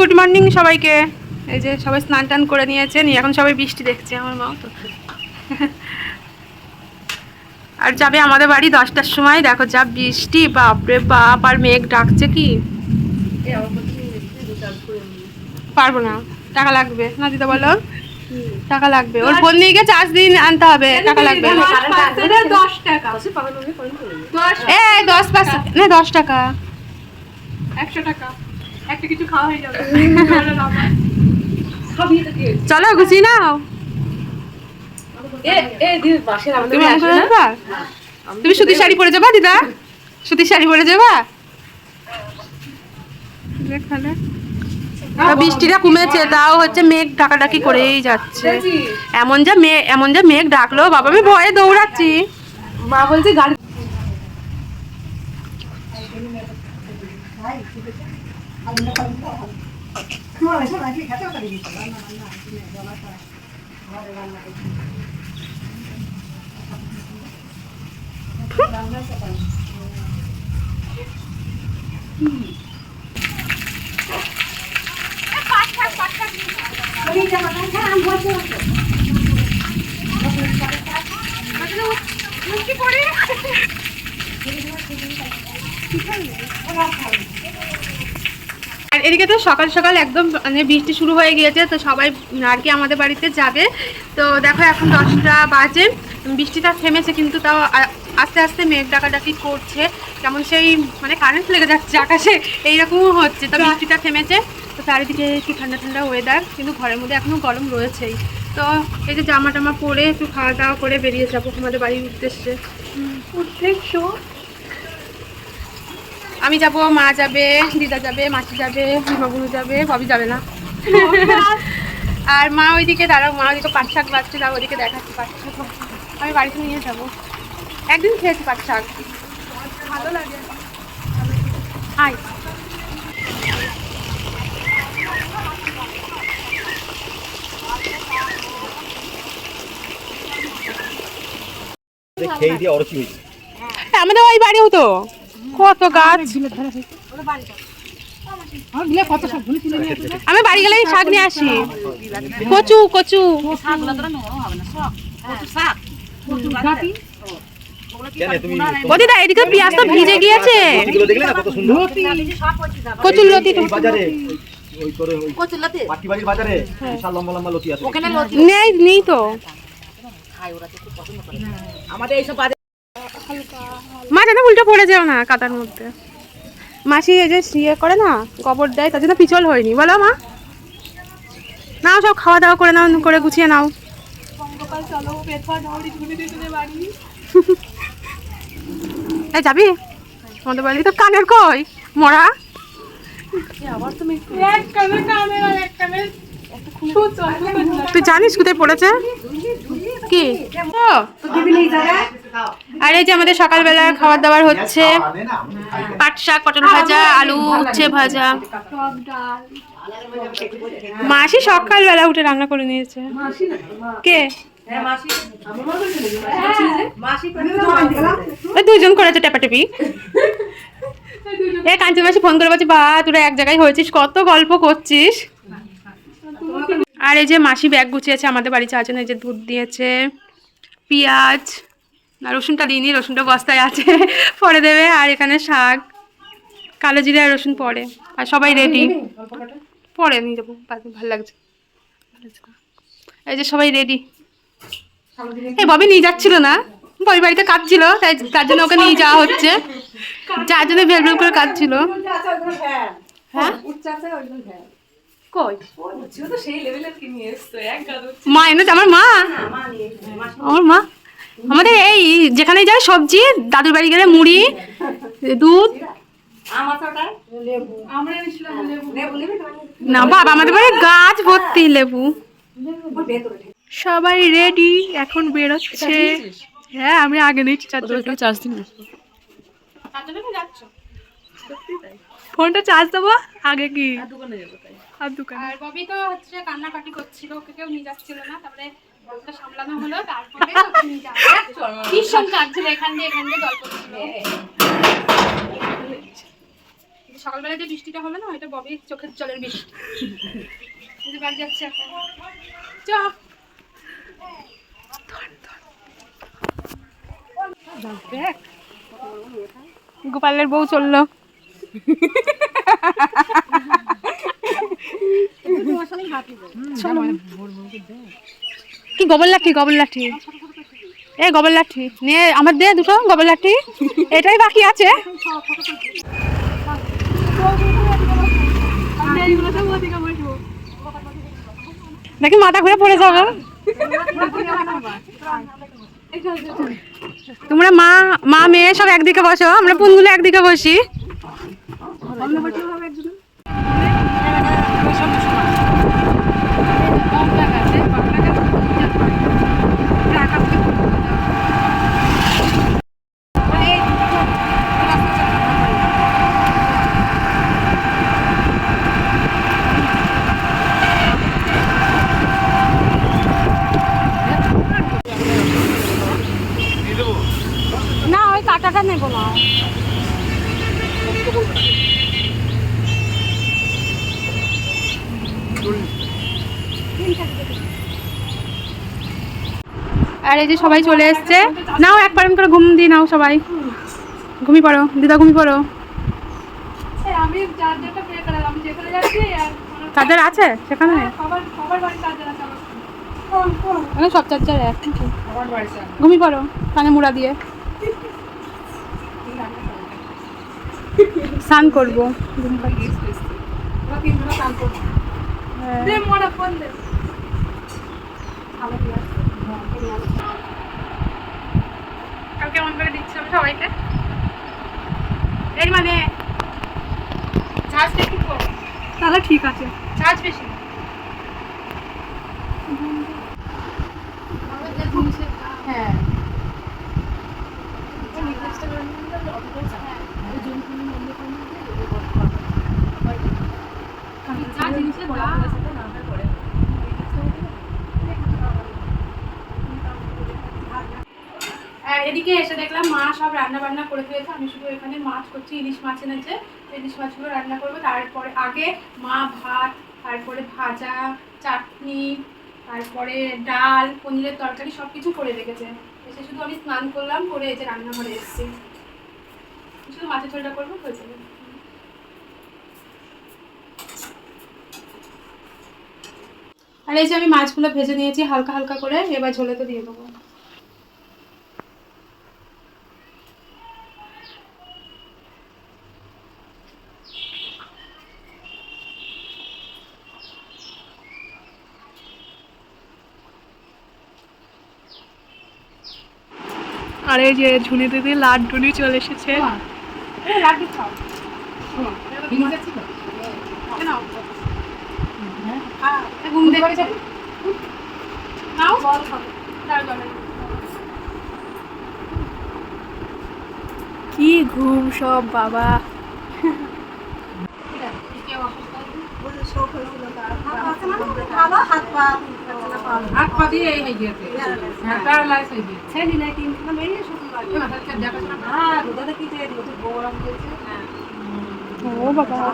Good morning সবাইকে। এই যে সবাই স্নান টান করে নিয়েছে নিয়ে এখন সবাই বৃষ্টি দেখছে আমার মাও তো। আর যাবে আমাদের বাড়ি দশটার সময় দেখো যা বৃষ্টি বাপরে বাপ আর মেঘ ডাকছে কি? পারব না টাকা লাগবে। না দিতে বলো? টাকা লাগবে। ওর ফোন নিয়ে গিয়ে চার্জ দিন আনতে হবে টাকা লাগবে। দশ টাকা। দশ পাঁচ না দশ টাকা। একশো টাকা। একটা কিছু খাওয়া হয়ে যাবে। চলো গুছিয়ে নাও। তুমি সুতির শাড়ি পরে যাবা দিদা? সুতির শাড়ি পরে যাবা? এখানে বৃষ্টিটা কমেছে তাও হচ্ছে মেঘ ডাকাডাকি করেই যাচ্ছে। এমন যা মেঘ এমন যা মেঘ ডাকলো বাবা আমি ভয়ে দৌড়াচ্ছি। মা বলছে গাড়ি পড়ে আর এদিকে তো সকাল সকাল একদম মানে বৃষ্টি শুরু হয়ে গিয়েছে, তো সবাই আর কি আমাদের বাড়িতে যাবে। তো দেখো এখন দশটা বাজে, বৃষ্টিটা থেমেছে কিন্তু তাও আস্তে আস্তে মেঘ ডাকাডাকি করছে। কেমন সেই মানে কারেন্ট লেগে যাচ্ছে আকাশে, এইরকমও হচ্ছে। তো বৃষ্টিটা থেমেছে, তো চারিদিকে একটু ঠান্ডা ঠান্ডা ওয়েদার কিন্তু ঘরের মধ্যে এখনও গরম রয়েছেই। তো এই যে জামা টামা পরে একটু খাওয়া দাওয়া করে বেরিয়ে যাব আমাদের বাড়ির উদ্দেশ্যে। উদ্দেশ্য? আমি যাব মা যাবে দিদা যাবে মাসি যাবে হিমাগুরু যাবে ববি যাবে না। আর মা ওইদিকে দাঁড়াও মা ওইদিকে পাট শাক বাচ্চা দাও ওইদিকে দেখাচ্ছি পাট শাক আমি বাড়িতে নিয়ে যাব। একদিন খেয়েছি পাট শাক। ভালো লাগে। হাই হয়েছে। আমাদের ওই বাড়িও তো কত গাছ? আমি বাড়ি গেলেই শাক নিয়ে আসি। কচু কচু। এদিকে ভিজে গিয়েছে। কচুর নেই নেই তো। মা যেন উল্টো পড়ে যাও না কাদার মধ্যে। মাসি এই যে ইয়ে করে না গোবর দেয় তার জন্য পিছল হয়নি। বলো মা। নাও সব খাওয়া দাওয়া করে নাও করে গুছিয়ে নাও। এই যাবি? আমাদের বাড়ি তো কানের কই? মরা? তুই জানিস কোথায় পড়েছে? কি? আর এই যে আমাদের সকালবেলা খাবার দাবার হচ্ছে। পাট শাক পটল ভাজা আলু উচ্ছে ভাজা। মাসি সকালবেলা উঠে রান্না করে নিয়েছে। কে? দুজন করেছে টেপাটেপি। এ কাঞ্চন মাসি ফোন করে বলছি বা তোরা এক জায়গায় হয়েছিস কত গল্প করছিস? আর এই যে মাসি ব্যাগ গুছিয়েছে আমাদের বাড়ি চারজন এই যে দুধ দিয়েছে পেঁয়াজ রসুনটা দিইনি রসুনটা বস্তায় আছে পরে দেবে আর এখানে শাক কালো জিরে আর রসুন পরে আর সবাই রেডি পরে নিয়ে যাব ভালো লাগছে। এই যে সবাই রেডি এই ববি নিয়ে যাচ্ছিল না ববি বাড়িতে কাজ ছিল তাই তার জন্য ওকে নিয়ে যাওয়া হচ্ছে। যার জন্য ভেল ভেল করে কাজ ছিল হ্যাঁ? কই? মা এনেছে আমার মা আমার মা? আমাদের এই যেখানে যায় সবজি দাদুর বাড়ি গেলে মুড়ি দুধ। আমরা এনেছিলাম লেবু না বাবা আমাদের বাড়ি গাছ ভর্তি লেবু। সবাই রেডি এখন বেরোচ্ছে। হ্যাঁ আমি আগে নিচ্ছি চার্জ চার্জ দিন ফোনটা চার্জ দেবো? আগে কি? আর দোকানে। আর ববি তো হচ্ছে কান্নাকাটি করছিল ওকে কেউ নিয়ে যাচ্ছিল না তারপরে ওকে সামলানো হলো, তারপরে। ভীষণ এখান দিয়ে এখান দিয়ে গল্প সকালবেলা যে বৃষ্টিটা হলো না এটা ববি চোখের জলের বৃষ্টি। বাড়ি যাচ্ছে গোপালের বউ চলল। চলো। কি গোবর লাঠি গোবর লাঠি? এ গোবর লাঠি। নিয়ে আমার দে দুটো গোবর লাঠি। এটাই বাকি আছে। দেখি মাথা ঘুরে পড়ে যাব তোমরা মা মা, মেয়ে সব একদিকে বসো। আমরা বোনগুলো একদিকে বসি না ওই কাটাটা নেব না আর এই যে সবাই চলে এসছে। নাও এক পারেন করে ঘুম দিয়ে নাও সবাই। ঘুমি পড়ো। দিদা ঘুমি পড়ো। চার্জার আছে? সেখানে? মানে সব চার্জার এক। ঘুমি পড়ো। কানে মুড়া দিয়ে। স্নান করব। হ্যাঁ। কেমন করে দিচ্ছি আমি সবাইকে। এই মানে তাহলে ঠিক আছে। ঝাঁজ বেশি। হ্যাঁ। যা জিনিসের দাম আর এদিকে এসে দেখলাম মা সব রান্না বান্না করে দিয়েছে আমি শুধু এখানে মাছ করছি, ইলিশ মাছ এনেছে। ইলিশ মাছগুলো রান্না করব। তারপরে আগে মা ভাত, তারপরে ভাজা, চাটনি, তারপরে ডাল, পনিরের তরকারি সব কিছু করে রেখেছে। এসে শুধু আমি স্নান করলাম, করে যে রান্নাঘরে এসেছি। শুধু মাছের ঝোলটা করব, হয়ে যাবে। আর এই যে আমি মাছগুলো ভেজে নিয়েছি, হালকা হালকা করে, এবার ঝোলেতে দিয়ে দেবো। আর এই যে ঝুনি দিদি লাড্ডুনি চলে এসেছে। কি। হ্যাঁ, ঘুম দেখেছে নাও তারপরে কি ঘুম সব বাবা হাত পা দিয়ে এই হয়ে হ্যাঁ হয়ে বাবা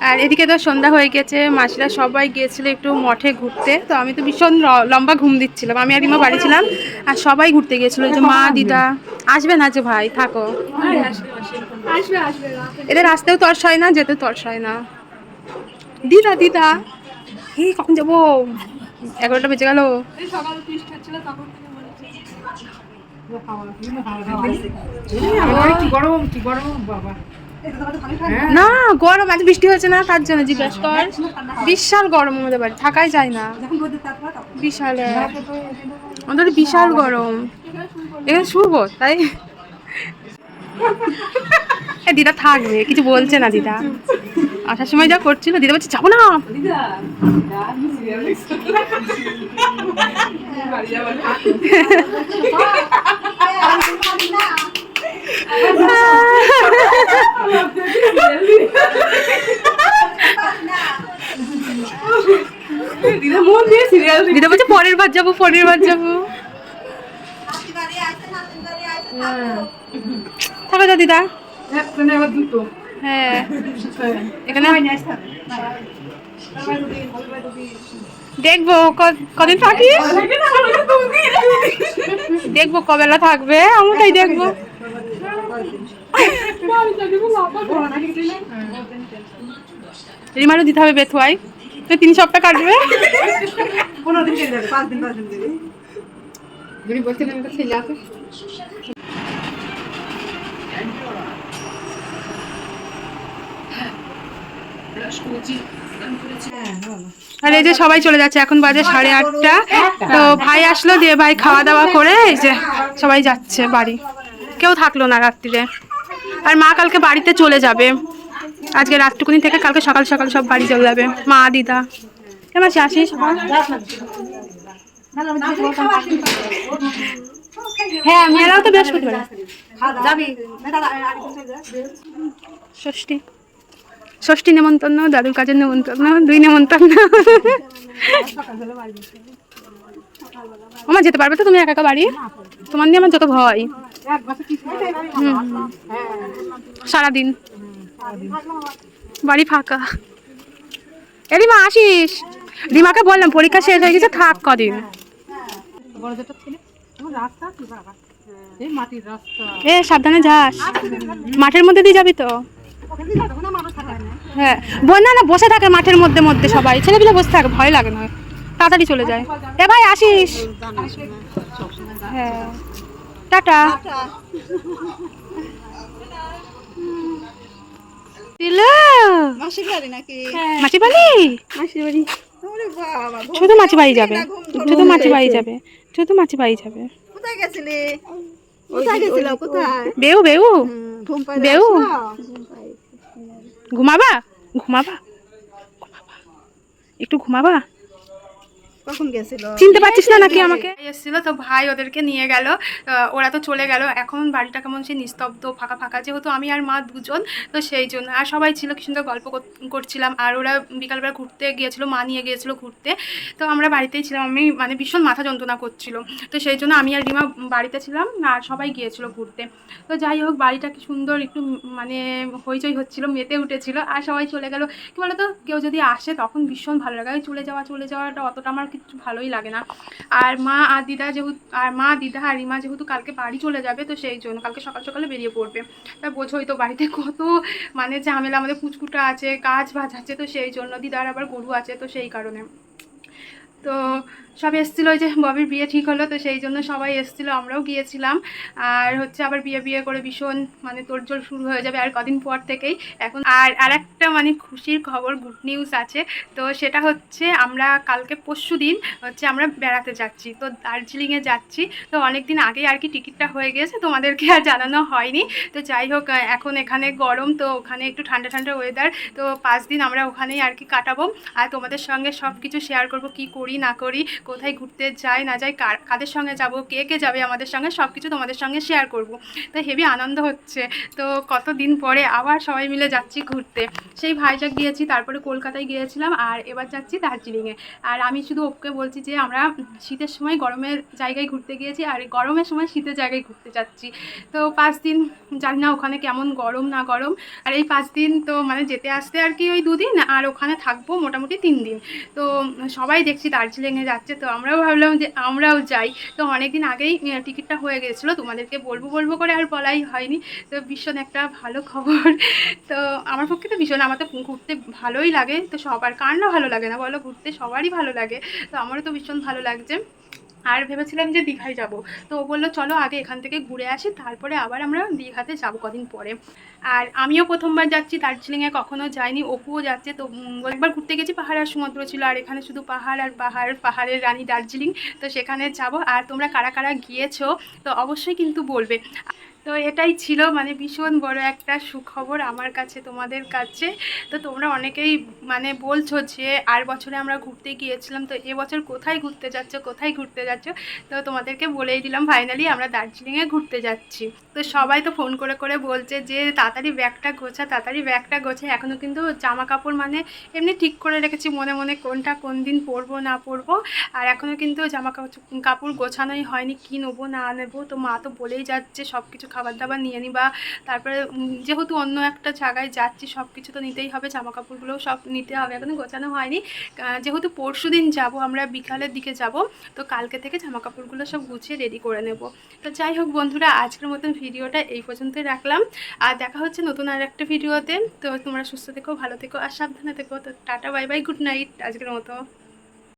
আর এদিকে তো সন্ধ্যা হয়ে গেছে মাসিরা সবাই গিয়েছিল একটু মঠে ঘুরতে তো আমি তো ভীষণ ল- লম্বা ঘুম দিচ্ছিলাম। আমি আর রিমা বাড়ি ছিলাম আর সবাই ঘুরতে গিয়েছিল। যে মা দিদা আসবে না যে ভাই থাকো। আসবে আসবে এদের আসতেও তর্স হয় না যেতে তর্স হয় না। দিদা দিদা। এই কখন যাব? এগারোটা বেজে গেল। বলেছে না গরম আজ বৃষ্টি হয়েছে না তার জন্য জিজ্ঞেস কর। বিশাল গরম আমাদের বাড়ি থাকাই যায় না। বিশাল এক। আমাদের বিশাল গরম। এখানে শুবো তাই? দিদা থাকবে কিছু বলছে না দিদা। আসার সময় যা করছিল দিদা বলছে যাব না। দিদা বলছে পরের বার যাব পরের বার যাব। থাকো যা দিদা। হ্যাঁ। এখানে দেখব কদিন থাকি দেখব কবেলা থাকবে আমি তাই দেখব। রিমারও দিতে হবে বেথুয়াই তো তিন সপ্তাহ কাটবে। আর এই যে সবাই চলে যাচ্ছে এখন বাজে সাড়ে আটটা। তো ভাই আসলো দিয়ে ভাই খাওয়া দাওয়া করে এই যে সবাই যাচ্ছে বাড়ি। কেউ থাকল না রাত্রিরে। আর মা কালকে বাড়িতে চলে যাবে। আজকে রাতটুকুনি থেকে কালকে সকাল সকাল সব বাড়ি চলে যাবে। মা দিদা। কেমন আছে আসিস হ্যাঁ মেয়েরাও তো বৃহস্পতিবার। ষষ্ঠী। ষষ্ঠী নেমন্তন্ন দাদুর কাজের নেমন্তন্ন দুই নেমন্তন্ন আমার যেতে পারবে তো তুমি একা একা বাড়ি? তোমার নিয়ে আমার যত ভয়। সারাদিন। বাড়ি ফাঁকা। এ রিমা, আসিস? রিমাকে বললাম, পরীক্ষা শেষ হয়ে গেছে, থাক কদিন। এ, সাবধানে যাস। মাঠের মধ্যে দিয়ে যাবি তো? হ্যাঁ বোন না না বসে থাকে মাঠের মধ্যে মধ্যে সবাই। ছেলেপিলে বসে থাকে ভয় লাগে না। তাড়াতাড়ি চলে যায়। এ ভাই আসিস। হ্যাঁ। টাটা। বাড়ি? শুধু মাছি বাড়ি যাবে। শুধু মাছি বাড়ি যাবে। শুধু মাছি বাড়ি যাবে। কোথায় গেছিলি? কোথায় গেছিল? কোথায় বেউ। বেউ। বেউ ঘুমাবা? ঘুমাবা? ঘুমাবা একটু ঘুমাবা? কখন গেছিল? চিনতে পারছিস না নাকি আমাকে? এসেছিল তো ভাই ওদেরকে নিয়ে গেল। ওরা তো চলে গেল। এখন বাড়িটা কেমন সে নিস্তব্ধ ফাঁকা ফাঁকা। যেহেতু আমি আর মা দুজন তো সেই জন্য। আর সবাই ছিল কি সুন্দর গল্প করছিলাম। আর ওরা বিকালবেলা ঘুরতে গিয়েছিল মা নিয়ে গিয়েছিল ঘুরতে। তো আমরা বাড়িতেই ছিলাম। আমি মানে ভীষণ মাথা যন্ত্রণা করছিল। তো সেই জন্য আমি আর রিমা বাড়িতে ছিলাম আর সবাই গিয়েছিল ঘুরতে। তো যাই হোক বাড়িটা কি সুন্দর একটু মানে হইচই হচ্ছিল মেতে উঠেছিল। আর সবাই চলে গেল। কি বলতো? কেউ যদি আসে তখন ভীষণ ভালো লাগে। চলে যাওয়া চলে যাওয়াটা অতটা আমার কিছু ভালোই লাগে না। আর মা আর দিদা যেহেতু, আর মা, দিদা আর রিমা যেহেতু কালকে বাড়ি চলে যাবে, তো সেই জন্য কালকে সকাল সকালে বেরিয়ে পড়বে। তা বোঝোই তো বাড়িতে কত মানে ঝামেলা, আমাদের পুচকুটা আছে, কাজ বাজ আছে, তো সেই জন্য দিদার আবার গরু আছে, তো সেই কারণে। তো সব এসেছিল যে ববির বিয়ে ঠিক হলো, তো সেই জন্য সবাই এসেছিল, আমরাও গিয়েছিলাম। আর হচ্ছে আবার বিয়ে বিয়ে করে ভীষণ মানে তোড়জোড় শুরু হয়ে যাবে আর কদিন পর থেকেই। এখন আর আর একটা মানে খুশির খবর গুড নিউজ আছে। তো সেটা হচ্ছে আমরা কালকে পরশু দিন হচ্ছে আমরা বেড়াতে যাচ্ছি, তো দার্জিলিংয়ে যাচ্ছি। তো অনেক দিন আগেই আর কি টিকিটটা হয়ে গেছে তোমাদেরকে আর জানানো হয়নি। তো যাই হোক, এখন এখানে গরম, তো ওখানে একটু ঠান্ডা ঠান্ডা ওয়েদার তো পাঁচ দিন আমরা ওখানেই আর কি কাটাবো। আর তোমাদের সঙ্গে সব কিছু শেয়ার করব, কী করি না করি, কোথায় ঘুরতে যাই, না যাই, কার, কাদের সঙ্গে যাব, কে কে যাবে আমাদের সঙ্গে সব কিছু তোমাদের সঙ্গে শেয়ার করব। তো হেভি আনন্দ হচ্ছে। তো কতদিন পরে আবার সবাই মিলে যাচ্ছি ঘুরতে। সেই ভাইজাগ গিয়েছি, তারপরে কলকাতায় গিয়েছিলাম, আর এবার যাচ্ছি দার্জিলিংয়ে। আর আমি শুধু ওকে বলছি যে, আমরা শীতের সময় গরমের জায়গায় ঘুরতে গিয়েছি, আর গরমের সময় শীতের জায়গায় ঘুরতে যাচ্ছি। তো পাঁচ দিন, জানি না ওখানে কেমন গরম, না গরম। আর এই পাঁচ দিন তো মানে যেতে আসতে আর কি ওই দুদিন, আর ওখানে থাকব মোটামুটি তিন দিন। তো সবাই দেখছি দার্জিলিংয়ে যাচ্ছে, তো আমরাও ভাবলাম যে আমরাও যাই। তো অনেকদিন আগেই টিকিটটা হয়ে গেছিল, তোমাদেরকে বলব বলব করে আর বলাই হয়নি। তো ভীষণ একটা ভালো খবর। তো আমার পক্ষে তো ভীষণ, আমার তো ঘুরতে ভালোই লাগে। তো সবার, কার না ভালো লাগে না বলো? ঘুরতে সবারই ভালো লাগে। তো আমারও তো ভীষণ ভালো লাগছে। আর ভেবেছিলাম যে দীঘায় যাব। তো ও বলল, চলো আগে এখান থেকে ঘুরে আসি, তারপরে আবার আমরা দীঘাতে যাব কদিন পরে। আর আমিও প্রথমবার যাচ্ছি, দার্জিলিংয়ে কখনো যাইনি, অপুও যাচ্ছে। তো একবার ঘুরতে গেছি, পাহাড় আর সমুদ্র ছিল, আর এখানে শুধু পাহাড় আর পাহাড়, পাহাড়ের রানী দার্জিলিং। তো সেখানে যাব। আর তোমরা কারা কারা গিয়েছো, তো অবশ্যই কিন্তু বলবে। তো এটাই ছিল মানে ভীষণ বড় একটা সুখবর আমার কাছে, তোমাদের কাছে। তো তোমরা অনেকেই মানে বলছো যে আর বছরে আমরা ঘুরতে গিয়েছিলাম, তো এবছর কোথায় ঘুরতে যাচ্ছ, কোথায় ঘুরতে যাচ্ছ? তো তোমাদেরকে বলেই দিলাম ফাইনালি আমরা দার্জিলিংয়ে ঘুরতে যাচ্ছি। তো সবাই তো ফোন করে করে বলছে যে তাড়াতাড়ি ব্যাগটা গোছা, তাড়াতাড়ি ব্যাগটা গোছা। এখনও কিন্তু জামা কাপড় মানে এমনি ঠিক করে রেখেছি, মনে মনে কোনটা কোন দিন পরবো, না পরবো। আর এখনও কিন্তু জামা কাপড় গোছানোই হয়নি, কী নেব, না নেব। তো মা তো বলেই যাচ্ছে সব কিছু খাবার দাবার নিয়ে নিই বা তারপরে যেহেতু অন্য একটা জায়গায় যাচ্ছি সব কিছু তো নিতেই হবে জামা কাপড়গুলোও সব নিতে হবে, এখনও গোছানো হয়নি। যেহেতু পরশু দিন যাব, আমরা বিকালের দিকে যাব, তো কালকে থেকে জামা কাপড়গুলো সব গুছিয়ে রেডি করে নেব। তো যাই হোক বন্ধুরা, আজকের মতন ভিডিওটা এই পর্যন্তই রাখলাম। আর দেখা হচ্ছে নতুন আর একটা ভিডিওতে। তো তোমরা সুস্থ থেকো, ভালো থেকো, আর সাবধানে থেকো। তো tata, bye bye, good night আজকের মতো।